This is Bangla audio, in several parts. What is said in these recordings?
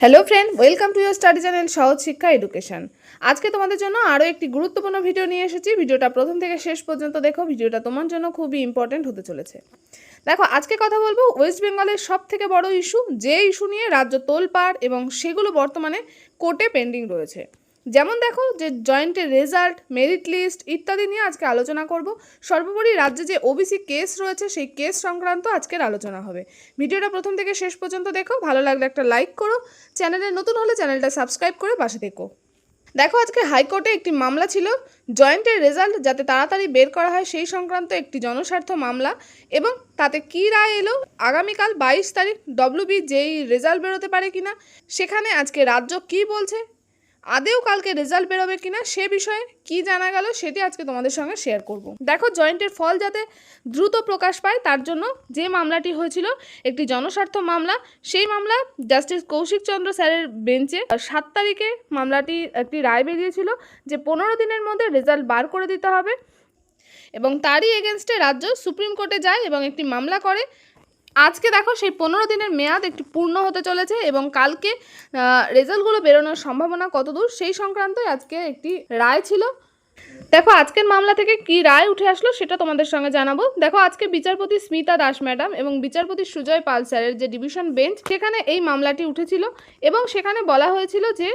Hello friend welcome to year study channel সহজ শিক্ষা এডুকেশন আজকে তোমাদের জন্য আরও একটি গুরুত্বপূর্ণ ভিডিও নিয়ে এসেছি। ভিডিওটা প্রথম থেকে শেষ পর্যন্ত দেখো। ভিডিওটা তোমার জন্য খুবই ইম্পর্টেন্ট হতে চলেছে। দেখো, আজকে কথা বলব ওয়েস্ট বেঙ্গলের সব থেকে বড় ইস্যু যে ইস্যু নিয়ে রাজ্য তোলপাড় এবং সেগুলো বর্তমানে কোর্টে পেন্ডিং রয়েছে। যেমন দেখো যে জয়েন্টের রেজাল্ট মেরিট লিস্ট ইত্যাদি নিয়ে আজকে আলোচনা করব। সর্বোপরি রাজ্যে যে ওবিসি কেস রয়েছে, সেই কেস সংক্রান্ত আজকের আলোচনা হবে। ভিডিওটা প্রথম থেকে শেষ পর্যন্ত দেখো, ভালো লাগলে একটা লাইক করো। চ্যানেলে নতুন হলে চ্যানেলটা সাবস্ক্রাইব করে পাশে দেখো দেখো, আজকে হাইকোর্টে একটি মামলা ছিল। জয়েন্টের রেজাল্ট যাতে তাড়াতাড়ি বের করা হয়, সেই সংক্রান্ত একটি জনস্বার্থ মামলা এবং তাতে কী রায় এলো? আগামীকাল বাইশ তারিখ ডব্লিউবি যেই রেজাল্ট বেরোতে পারে কিনা? সেখানে আজকে রাজ্য কী বলছে? আদেও কালকে রেজাল্ট বেরোবে কিনা সে বিষয়ে কি জানা গেল সেটি আজকে তোমাদের সঙ্গে শেয়ার করব। দেখো জয়েন্টের ফল যাতে দ্রুত প্রকাশ পায়, তার জন্য যে মামলাটি হয়েছিল, একটি জনস্বার্থ মামলা। সেই মামলা জাস্টিস কৌশিক চন্দ্র স্যারের বেঞ্চে সাত তারিখে মামলাটি একটি রায় বেরিয়েছিল যে পনেরো দিনের মধ্যে রেজাল্ট বার করে দিতে হবে এবং তারই এগেনস্টে রাজ্য সুপ্রিম কোর্টে যায় এবং একটি মামলা করে। আজকে দেখো সেই পনেরো দিনের মেয়াদ একটি পূর্ণ হতে চলেছে এবং কালকে রেজাল্টগুলো বেরোনোর সম্ভাবনা কতদূর সেই সংক্রান্তই আজকে একটি রায় ছিল। দেখো, আজকের মামলা থেকে কি রায় উঠে আসলো সেটা তোমাদের সঙ্গে জানাব। দেখো, আজকে বিচারপতি স্মিতা দাস ম্যাডাম এবং বিচারপতি সুজয় পাল স্যারের যে ডিভিশন বেঞ্চ, সেখানে এই মামলাটি উঠেছিল এবং সেখানে বলা হয়েছিল যে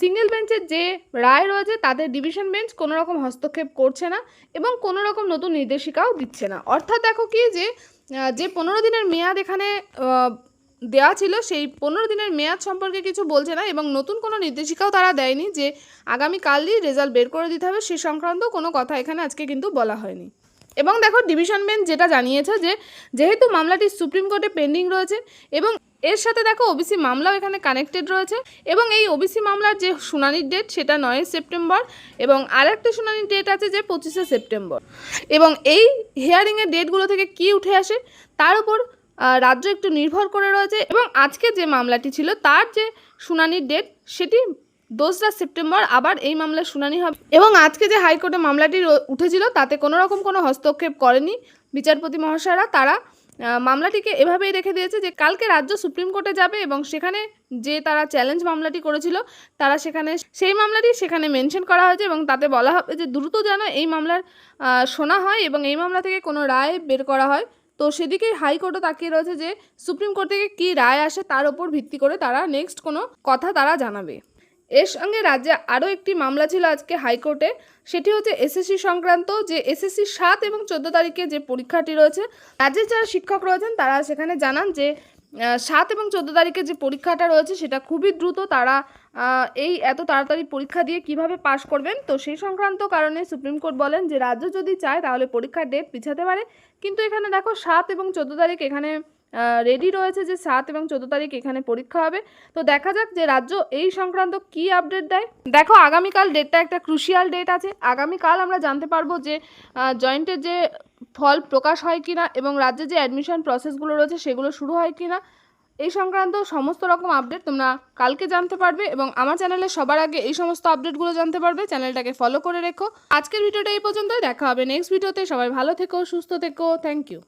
সিঙ্গেল বেঞ্চের যে রায় রয়েছে, তাদের ডিভিশন বেঞ্চ কোনো রকম হস্তক্ষেপ করছে না এবং কোনো রকম নতুন নির্দেশিকাও দিচ্ছে না। অর্থাৎ দেখো কি যে যে পনেরো দিনের মেয়াদ এখানে দেওয়া ছিল, সেই পনেরো দিনের মেয়াদ সম্পর্কে কিছু বলছে না এবং নতুন কোনো নির্দেশিকাও তারা দেয়নি যে আগামীকালই রেজাল্ট বের করে দিতে হবে। সে সংক্রান্ত কোনো কথা এখানে আজকে কিন্তু বলা হয়নি। এবং দেখো ডিভিশন বেঞ্চ যেটা জানিয়েছে যে, যেহেতু মামলাটি সুপ্রিম কোর্টে পেন্ডিং রয়েছে এবং এর সাথে দেখো ওবিসি মামলাও এখানে কানেক্টেড রয়েছে এবং এই ওবিসি মামলার যে শুনানির ডেট সেটা নয় সেপ্টেম্বর এবং আরেকটা শুনানির ডেট আছে যে পঁচিশে সেপ্টেম্বর। এবং এই হিয়ারিংয়ের ডেটগুলো থেকে কি উঠে আসে তার উপর রাজ্য একটু নির্ভর করে রয়েছে এবং আজকে যে মামলাটি ছিল তার যে শুনানির ডেট সেটি দোসরা সেপ্টেম্বর আবার এই মামলার শুনানি হবে। এবং আজকে যে হাইকোর্টে মামলাটি উঠেছিল, তাতে কোনো রকম কোনো হস্তক্ষেপ করেনি বিচারপতি মহাশয়রা। তারা মামলাটিকে এভাবেই রেখে দিয়েছে যে কালকে রাজ্য সুপ্রিম কোর্টে যাবে এবং সেখানে যে তারা চ্যালেঞ্জ মামলাটি করেছিল, তারা সেখানে, সেই মামলাটি সেখানে মেনশন করা হয়েছে এবং তাতে বলা হবে যে দ্রুত যেন এই মামলার শোনা হয় এবং এই মামলা থেকে কোনো রায় বের করা হয়। তো সেদিকেই হাইকোর্টও তাকিয়ে রয়েছে যে সুপ্রিম কোর্ট থেকে কী রায় আসে তার ওপর ভিত্তি করে তারা নেক্সট কোনো কথা তারা জানাবে। এর সঙ্গে রাজ্যে আরও একটি মামলা ছিল আজকে হাইকোর্টে। সেটি হচ্ছে এসএসসি সংক্রান্ত যে এসএসসি সাত এবং চোদ্দ তারিখে যে পরীক্ষাটি রয়েছে, রাজ্যের যারা শিক্ষক রয়েছেন তারা সেখানে জানান যে সাত এবং চোদ্দ তারিখে যে পরীক্ষাটা রয়েছে সেটা খুবই দ্রুত তারা এই এত তাড়াতাড়ি পরীক্ষা দিয়ে কীভাবে পাশ করবেন। তো সেই সংক্রান্ত কারণে সুপ্রিম কোর্ট বলেন যে, রাজ্য যদি চায় তাহলে পরীক্ষার ডেট পিছাতে পারে। কিন্তু এখানে দেখো সাত এবং চোদ্দ তারিখ এখানে রেডি রয়েছে যে সাত এবং চোদ্দ তারিখ এখানে পরীক্ষা হবে। তো দেখা যাক যে রাজ্য এই সংক্রান্ত কি আপডেট দেয়। দেখো, আগামীকাল ডেটটা একটা ক্রুশিয়াল ডেট আছে। আগামীকাল আমরা জানতে পারব যে জয়েন্টের যে ফল প্রকাশ হয় কিনা এবং রাজ্যে যে অ্যাডমিশন প্রসেসগুলো রয়েছে সেগুলো শুরু হয় কিনা, এই সংক্রান্ত সমস্ত রকম আপডেট তোমরা কালকে জানতে পারবে এবং আমার চ্যানেলে সবার আগে এই সমস্ত আপডেটগুলো জানতে পারবে। চ্যানেলটাকে ফলো করে রেখো। আজকের ভিডিওটা এই পর্যন্তই। দেখা হবে নেক্সট ভিডিওতে সবাই ভালো থেকো, সুস্থ থেকো। Thank you